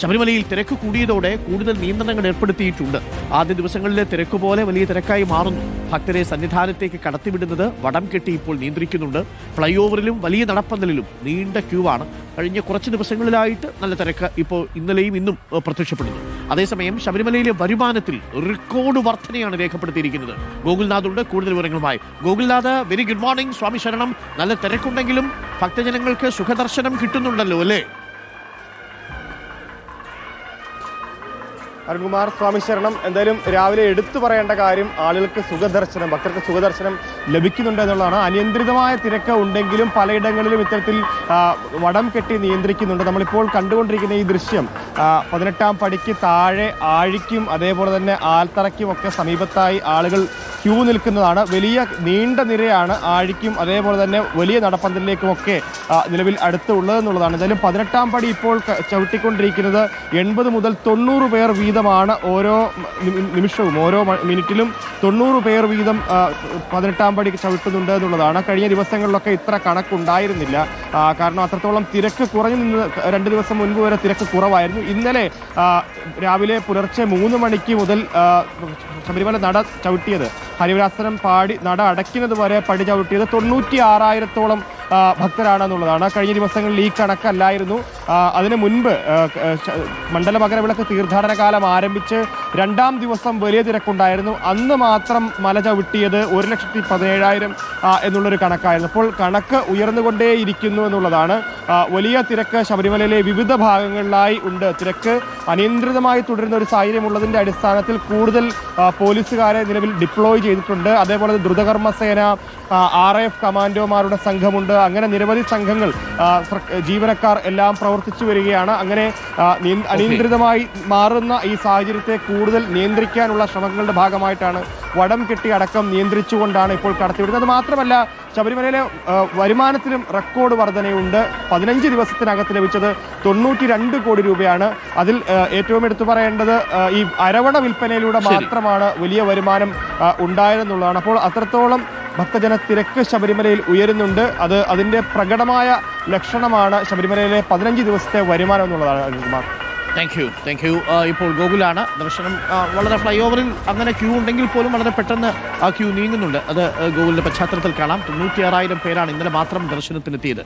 ശബരിമലയിൽ തിരക്ക് കൂടിയതോടെ കൂടുതൽ നിയന്ത്രണങ്ങൾ ഏർപ്പെടുത്തിയിട്ടുണ്ട്. ആദ്യ ദിവസങ്ങളിലെ തിരക്ക് പോലെ വലിയ തിരക്കായി മാറുന്നു. ഭക്തരെ സന്നിധാനത്തേക്ക് കടത്തിവിടുന്നത് വടം കെട്ടി ഇപ്പോൾ നിയന്ത്രിക്കുന്നുണ്ട്. ഫ്ലൈഓവറിലും വലിയ നടപ്പന്തലിലും നീണ്ട ക്യൂ ആണ് കഴിഞ്ഞ കുറച്ച് ദിവസങ്ങളിലായിട്ട് നല്ല തിരക്ക് ഇപ്പോൾ ഇന്നലെയും ഇന്നും പ്രത്യക്ഷപ്പെടുന്നു. അതേസമയം ശബരിമലയിലെ വരുമാനത്തിൽ റെക്കോർഡ് വർധനയാണ് രേഖപ്പെടുത്തിയിരിക്കുന്നത്. ഗോകുൽനാഥ് ഉണ്ട് കൂടുതൽ വിവരങ്ങളുമായി. ഗോകുൽനാഥ് വെരി ഗുഡ് മോർണിംഗ് സ്വാമി ശരണം. നല്ല തിരക്കുണ്ടെങ്കിലും ഭക്തജനങ്ങൾക്ക് സുഖദർശനം കിട്ടുന്നുണ്ടല്ലോ അല്ലേ? അരുൺകുമാർ സ്വാമി ശരണം. എന്തായാലും രാവിലെ എടുത്തു പറയേണ്ട കാര്യം ആളുകൾക്ക് സുഖദർശനം ഭക്തർക്ക് സുഖദർശനം ലഭിക്കുന്നുണ്ട് എന്നുള്ളതാണ്. അനിയന്ത്രിതമായ തിരക്ക് ഉണ്ടെങ്കിലും പലയിടങ്ങളിലും ഇത്തരത്തിൽ വടം കെട്ടി നിയന്ത്രിക്കുന്നുണ്ട്. നമ്മളിപ്പോൾ കണ്ടുകൊണ്ടിരിക്കുന്ന ഈ ദൃശ്യം പതിനെട്ടാം പടിക്ക് താഴെ ആഴിക്കും അതേപോലെ തന്നെ ആൽത്തറയ്ക്കും ഒക്കെ സമീപത്തായി ആളുകൾ ക്യൂ നിൽക്കുന്നതാണ്. വലിയ നീണ്ട നിരയാണ് ആഴിക്കും അതേപോലെ തന്നെ വലിയ നടപ്പന്തലിലേക്കും ഒക്കെ നിലവിൽ അടുത്ത് ഉള്ളതെന്നുള്ളതാണ് എന്തായാലും പതിനെട്ടാം പടി ഇപ്പോൾ ചവിട്ടിക്കൊണ്ടിരിക്കുന്നത്. എൺപത് മുതൽ തൊണ്ണൂറ് പേർ വീതമാണ് ഓരോ നിമി- നിമിഷവും ഓരോ മിനിറ്റിലും തൊണ്ണൂറ് പേർ വീതം പതിനെട്ടാം പടി ചവിട്ടുന്നുണ്ട് എന്നുള്ളതാണ്. കഴിഞ്ഞ ദിവസങ്ങളിലൊക്കെ ഇത്ര കണക്കുണ്ടായിരുന്നില്ല. കാരണം അത്രത്തോളം തിരക്ക് കുറഞ്ഞു നിന്ന് രണ്ട് ദിവസം മുൻപ് വരെ തിരക്ക് കുറവായിരുന്നു. ഇന്നലെ രാവിലെ പുലർച്ചെ മൂന്ന് മണിക്ക് മുതൽ ശബരിമല നട ചവിട്ടിയത്. ഹരിവരാസനം പാടി നട അടയ്ക്കുന്നത് വരെ പടി ചവിട്ടിയത് തൊണ്ണൂറ്റി ആറായിരത്തോളം ഭക്തരാണെന്നുള്ളതാണ്. കഴിഞ്ഞ ദിവസങ്ങളിൽ ഈ കണക്കല്ലായിരുന്നു. അതിന് മുൻപ് മണ്ഡല മകരവിളക്ക് തീർത്ഥാടന കാലം ആരംഭിച്ച് രണ്ടാം ദിവസം വലിയ തിരക്കുണ്ടായിരുന്നു. അന്ന് മാത്രം മല ചവിട്ടിയത് ഒരു ലക്ഷത്തി പതിനേഴായിരം എന്നുള്ളൊരു കണക്കായിരുന്നു. അപ്പോൾ കണക്ക് ഉയർന്നുകൊണ്ടേയിരിക്കുന്നു എന്നുള്ളതാണ്. വലിയ തിരക്ക് ശബരിമലയിലെ വിവിധ ഭാഗങ്ങളിലായി ഉണ്ട്. തിരക്ക് അനിയന്ത്രിതമായി തുടരുന്ന ഒരു സാഹചര്യം ഉള്ളതിന്റെ അടിസ്ഥാനത്തിൽ കൂടുതൽ പോലീസുകാരെ നിലവിൽ ഡിപ്ലോയ് ചെയ്തിട്ടുണ്ട്. അതേപോലെ ദ്രുതകർമ്മസേന ആർ എഫ് കമാൻഡോമാരുടെ സംഘമുണ്ട്. അങ്ങനെ നിരവധി സംഘങ്ങൾ ജീവനക്കാർ എല്ലാം പ്രവർത്തിച്ചു വരികയാണ്. അങ്ങനെ അനിയന്ത്രിതമായി മാറുന്ന ഈ സാഹചര്യത്തെ കൂടുതൽ നിയന്ത്രിക്കാനുള്ള ശ്രമങ്ങളുടെ ഭാഗമായിട്ടാണ് വടം കെട്ടി അടക്കം നിയന്ത്രിച്ചുകൊണ്ടാണ് ഇപ്പോൾ കടത്തിവിടുന്നത്. മാത്രമല്ല ശബരിമലയിലെ വരുമാനത്തിലും റെക്കോർഡ് വർധനയുണ്ട്. പതിനഞ്ച് ദിവസത്തിനകത്ത് ലഭിച്ചത് തൊണ്ണൂറ്റി രണ്ട് കോടി രൂപയാണ്. അതിൽ ഏറ്റവും എടുത്തു പറയേണ്ടത് ഈ അരവണ വിൽപ്പനയിലൂടെ മാത്രമാണ് വലിയ വരുമാനം ഉണ്ടായതെന്നുള്ളതാണ് അപ്പോൾ അത്രത്തോളം ഭക്തജന തിരക്ക് ശബരിമലയിൽ ഉയരുന്നുണ്ട്. അത് അതിന്റെ പ്രകടമായ ലക്ഷണമാണ് ശബരിമലയിലെ പതിനഞ്ച് ദിവസത്തെ വരുമാനം എന്നുള്ളതാണ് Anilkumar. Thank you thank you ഇപ്പോൾ ഗോകുലാണ് ദർശനം. വളരെ ഫ്ലൈ ഓവറിൽ അങ്ങനെ ക്യൂ ഉണ്ടെങ്കിൽ പോലും വളരെ പെട്ടെന്ന് ആ ക്യൂ നീങ്ങുന്നുണ്ട്. അത് ഗോകുലിന്റെ പശ്ചാത്തലത്തിൽ കാണാം. തൊണ്ണൂറ്റിയാറായിരം പേരാണ് ഇന്നലെ മാത്രം ദർശനത്തിനെത്തിയത്.